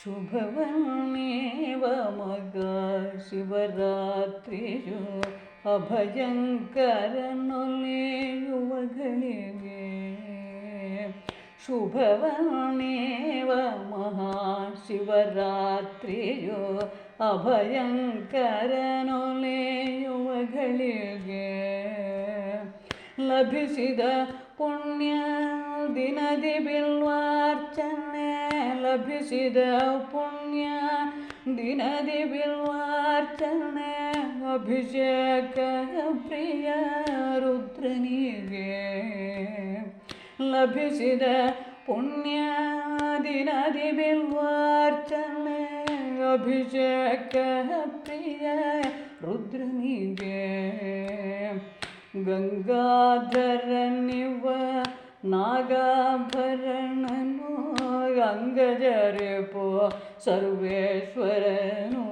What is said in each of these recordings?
ಶುಭವನ್ನೇವ ಮಗ ಶಿವರಾತ್ರಿಯು ಅಭಯಂಕರನೊಲೆಯುವಗಳಿಗೆ ಶುಭವನ್ನೇವ ಮಹಾಶಿವರಾತ್ರಿಯು ಅಭಯಂಕರನೊಲೆಯುವಗಳಿಗೆ ಲಭಿಸಿದ ಪುಣ್ಯ ದಿನದಿ ಬಿಲ್ವಾರ್ಚನೆ ಲಭಿಸಿದ ಪುಣ್ಯ ದಿನದಿ ಬಿಲ್ವಾರ್ಚನೆ ಅಭಿಷೇಕ ಪ್ರಿಯ ರುದ್ರನಿಗೆ ಲಭಿಸಿದ ಪುಣ್ಯ ದಿನದಿ ಬಿಲ್ವಾರ್ಚನೆ ಅಭಿಷೇಕ ಪ್ರಿಯ ರುದ್ರನಿಗೆ ಗಂಗಾಧರನಿವ ನಾಗಾಭರಣನು ಅಂಗಜರೆಪೋ ಸರ್ವೇಶ್ವರನು.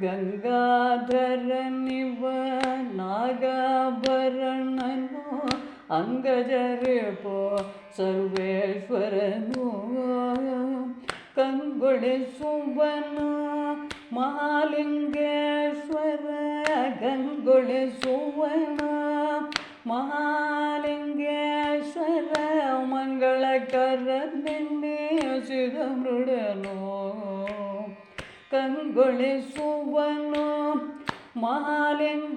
ಗಂಗಾಧರನಿವ ನಾಗಾಭರಣನು ಅಂಗಜರೆಪೋ ಸರ್ವೇಶ್ವರನು. ಕಂಗೊಳಿಸುವನು ಮಹಾಲಿಂಗೇಶ್ವರ ಗಂಗೊಳಿಸುವನ ಮಹಾಲಿಂಗೇಶ್ವರ ಮಂಗಳಕರ ನಿನ್ನೆಸಿದ ಮೃಡನು ಕಂಗೊಳಿಸುವನು ಮಹಾಲಿಂಗೇಶ್ವರ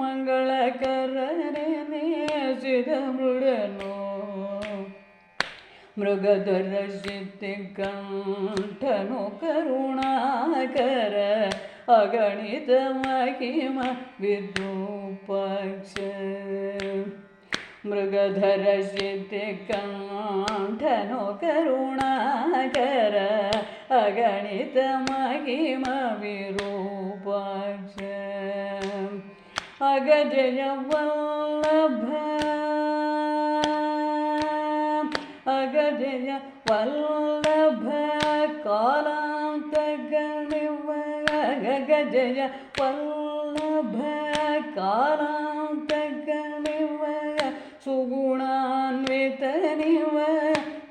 ಮಂಗಳಕರನೆ ಹಸಿದ ಮೃಡನು ಮೃಗಧರ ಸಿದ್ಧಿ ಕಂಠನು ಕರುಣಾಕರ ಅಗಣಿತ ಮಹಿಮ ವಿದ್ರೂಪಾಕ್ಷ മൃഗധരസിദ്ധകണ്ഠനോ കരുണാകര അഗണിത മഹിമ വിരൂപാക്ഷ അഗജയവല്ലഭ അഗജയ വല്ലഭ കാലാന്തകണിവ അഗജയ വല്ലഭ കാലാ സുഗുണാൻവിതനിവ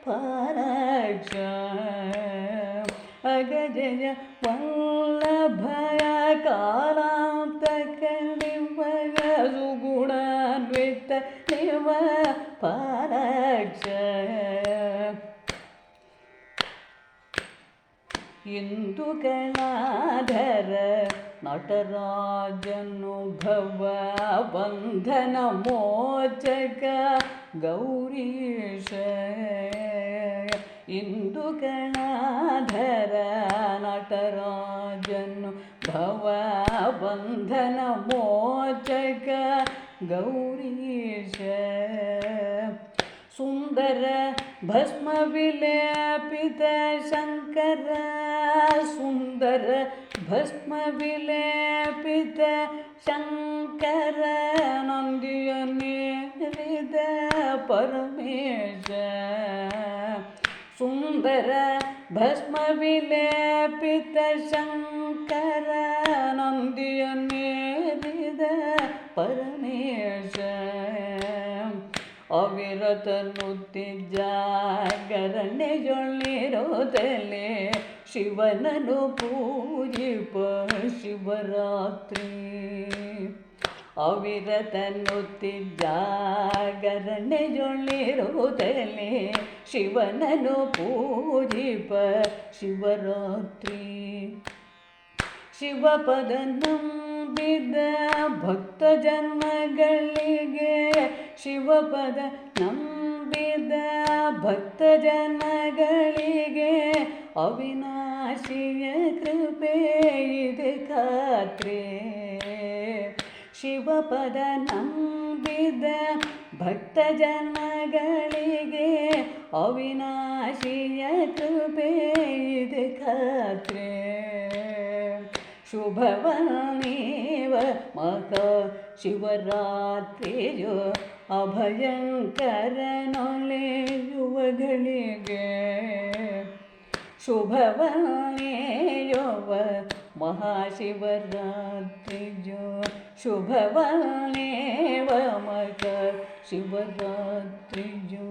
പാരാക്ഷ അഗജയ വല്ലഭയ കാലാന്തകനിവയ പാരാക്ഷ ഇന്ദുകളാധര नटराजनुभवबन्धनमोचक गौरीश इन्दुकणाधर नटराजनु भवबन्धनमोचक गौरीश सुन्दर भस्मविलेपित शङ्कर सुन्दर ಬಂಧನ ಮೋಚಕ ಗೌರೀಶ ಸುಂದರ ಭಸ್ಮ ವಿಲೇಪಿತ ಶಂಕರ ಸುಂದರ ಭಸ್ಮ ವಿಲೇಪಿತ ಶಂಕರ ನಂದಿಯ ನೇರಿದ ಪರಮೇಶ ಸುಂದರ ಭಸ್ಮ ವಿಲೇಪಿತ ಶಂಕರ ನಂದಿಯ ನೇರಿದ ಪರಮೇಶ ಅವಿರತ ನುತ್ತಿಜಾಗರಣೆಯೊಳ್ಳಿರೋದಲೆ ಶಿವನನು ಪೂಜಿಪ ಶಿವರಾತ್ರಿ. ಅವಿರತ ನುತ್ತಿಜಾಗರಣೆಯೊಳ್ಳಿರೋದಲೆ ಶಿವನನು ಪೂಜಿಪ ಶಿವರಾತ್ರಿ. ಶಿವಪದ ನಂಬಿದ ಭಕ್ತ ಜನ್ಮಗಳಿಗೆ ಶಿವಪದ ನಂಬಿದ ಭಕ್ತ ಜನಗಳಿಗೆ ಅವಿನಾಶಿಯ ಕೃಪೆ ಇದೆ ಖಾತ್ರಿ. ಶಿವಪದ ನಂಬಿದ ಭಕ್ತ ಜನಗಳಿಗೆ ಅವಿನಾಶಿಯ ಕೃಪೆ ಇದೆ ಖಾತ್ರಿ. ಶುಭವನೇವ ಮಕ ಶಿವರಾತ್ರಿಯು ಅಭಯಂಕರನೊಲೆಯುವಗಳಿಗೆ ಶುಭವನೇಯವ ಮಹಾಶಿವರಾತ್ರಿಯು ಶುಭವನೇವ ಮಕ ಶಿವರಾತ್ರಿಯು